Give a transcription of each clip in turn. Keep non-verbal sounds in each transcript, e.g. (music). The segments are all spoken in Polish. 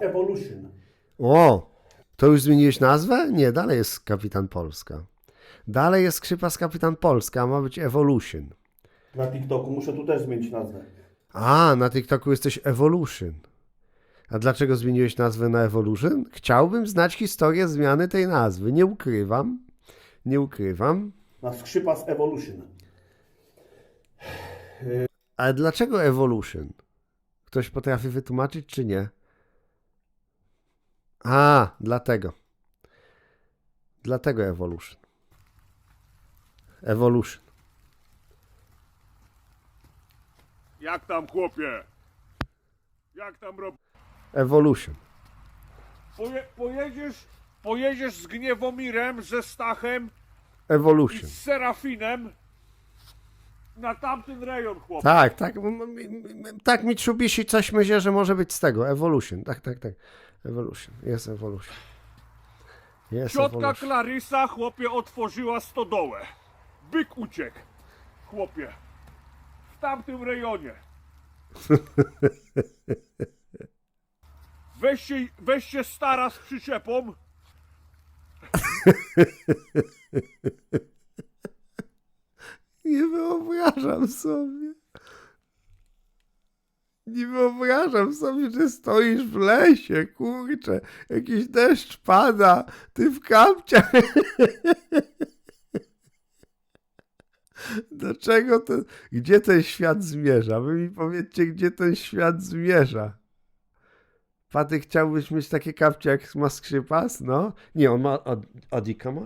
Evolution. O, to już zmieniłeś nazwę? Nie, dalej jest Kapitan Polska. Dalej jest Skrzypas Kapitan Polska, a ma być Evolution. Na TikToku muszę tu też zmienić nazwę. A, na TikToku jesteś Evolution. A dlaczego zmieniłeś nazwę na Evolution? Chciałbym znać historię zmiany tej nazwy. Nie ukrywam. Nie ukrywam. Na skrzypas Evolution. Ale dlaczego Evolution? Ktoś potrafi wytłumaczyć, czy nie? A, dlatego. Dlatego Evolution. Evolution. Jak tam chłopie? Jak tam rob... Evolution. Poje, pojedziesz, pojedziesz z Gniewomirem, ze Stachem i Evolution. z Serafinem na tamten rejon chłopie. Tak, tak. m- m- m- Tak, Mitsubishi coś myślę, że może być z tego. Evolution. Tak, tak, tak. Evolution. Jest Evolution. Jest Ciotka Evolution. Klarysa chłopie otworzyła stodołę. Byk uciekł. Chłopie. W tamtym rejonie. (laughs) Weź się, weź się stara z przyczepą. (laughs) Nie wyobrażam sobie. Nie wyobrażam sobie, że stoisz w lesie, kurczę, jakiś deszcz pada, ty w kapciach. (laughs) Do czego to, gdzie ten świat zmierza? Wy mi powiedzcie, gdzie ten świat zmierza. Paty, chciałbyś mieć takie kapcie jak ma skrzypas? No. Nie, on ma ma? A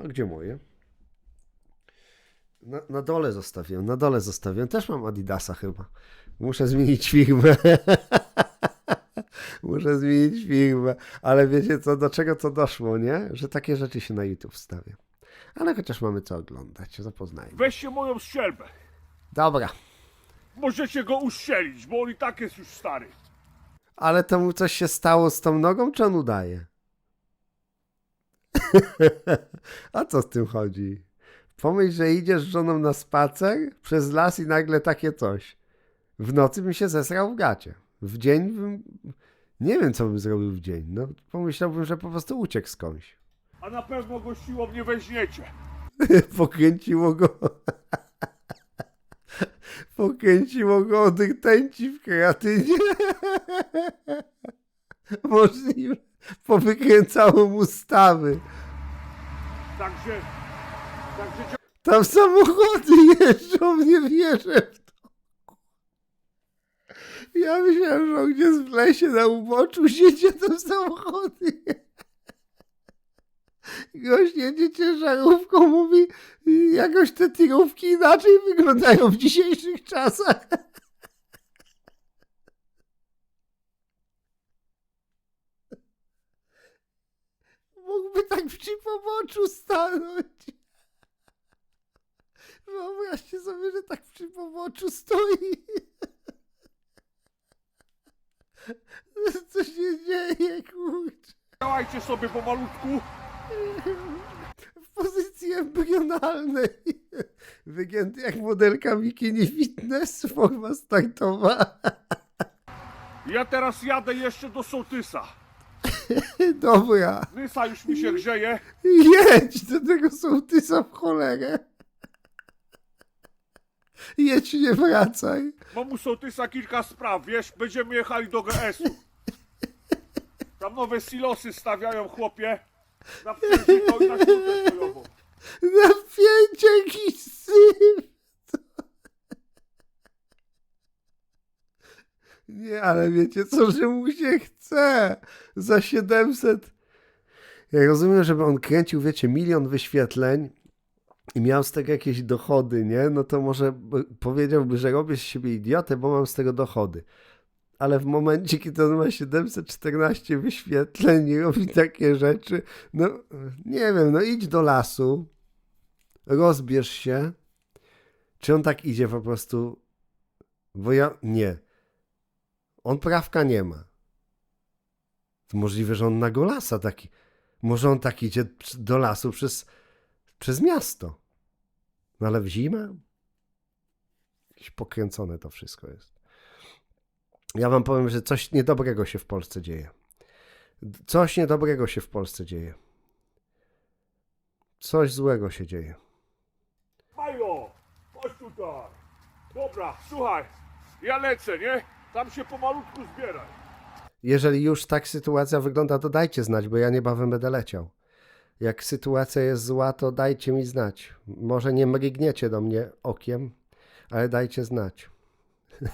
Gdzie moje? Na, na dole zostawiłem, na dole zostawiłem. Też mam Adidasa chyba. Muszę zmienić firmę. (laughs) Muszę zmienić firmę. Ale wiecie co, do czego to doszło, nie? Że takie rzeczy się na YouTube wstawia. Ale chociaż mamy co oglądać, zapoznajmy. Weź się moją strzelbę. Dobra, Możecie go uszczelić, bo on i tak jest już stary. ale to mu coś się stało z tą nogą, czy on udaje? (laughs) A co z tym chodzi? Pomyśl, że idziesz z żoną na spacer przez las i nagle takie coś. W nocy bym się zesrał w gacie. W dzień bym... Nie wiem, co bym zrobił w dzień. No, pomyślałbym, że po prostu uciekł skądś. A na pewno go siłą nie weźmiecie. (laughs) Pokręciło go... (laughs) Pokręciło go od rtęci w kreatynie. (laughs) Możliwe. Powykręcało mu stawy. Także, Tam samochody jeżdżą, nie wierzę w to. Ja myślałem, że on gdzieś w lesie na uboczu siedzi, tam samochody Gość jedzie ciężarówką, mówi, jakoś te tirówki inaczej wyglądają w dzisiejszych czasach. Mógłby tak przy poboczu stanąć. Wyobraźcie sobie, że tak przy poboczu stoi. Co się dzieje, kurczę? działajcie sobie pomalutku. W pozycji embrionalnej. Wygięty jak modelka bikini fitness, forma startowa. Ja teraz jadę jeszcze do sołtysa. Dobra, Nysa już mi się grzeje. jedź do tego sołtysa w cholerę. Jedź, nie wracaj. Mam u sołtysa kilka spraw, wiesz, będziemy jechali do GS-u. Tam nowe silosy stawiają chłopie. Na przejściu i na śrutę kolejową. Napięcie jakiś syf. Nie, ale wiecie co, że mu się chce. Za 700. Ja rozumiem, żeby on kręcił, wiecie, milion wyświetleń i miał z tego jakieś dochody, nie? No to może powiedziałby, że robię z siebie idiotę, bo mam z tego dochody. Ale w momencie, kiedy on ma 714 wyświetleń i robi (laughs) takie rzeczy, no nie wiem, no idź do lasu, rozbierz się. Czy on tak idzie po prostu? Bo ja nie. On prawka nie ma. To możliwe, że on na golasa taki. Może on tak idzie do lasu przez, przez miasto. No ale w zimę? Jakieś pokręcone to wszystko jest. Ja wam powiem, że coś niedobrego się w Polsce dzieje. Coś niedobrego się w Polsce dzieje. Coś złego się dzieje. Majo, chodź tutaj. Dobra, słuchaj, ja lecę, nie? Tam się pomalutku zbieraj. Jeżeli już tak sytuacja wygląda, to dajcie znać, bo ja niebawem będę leciał. Jak sytuacja jest zła, to dajcie mi znać. Może nie mrygniecie do mnie okiem, ale dajcie znać. (laughs)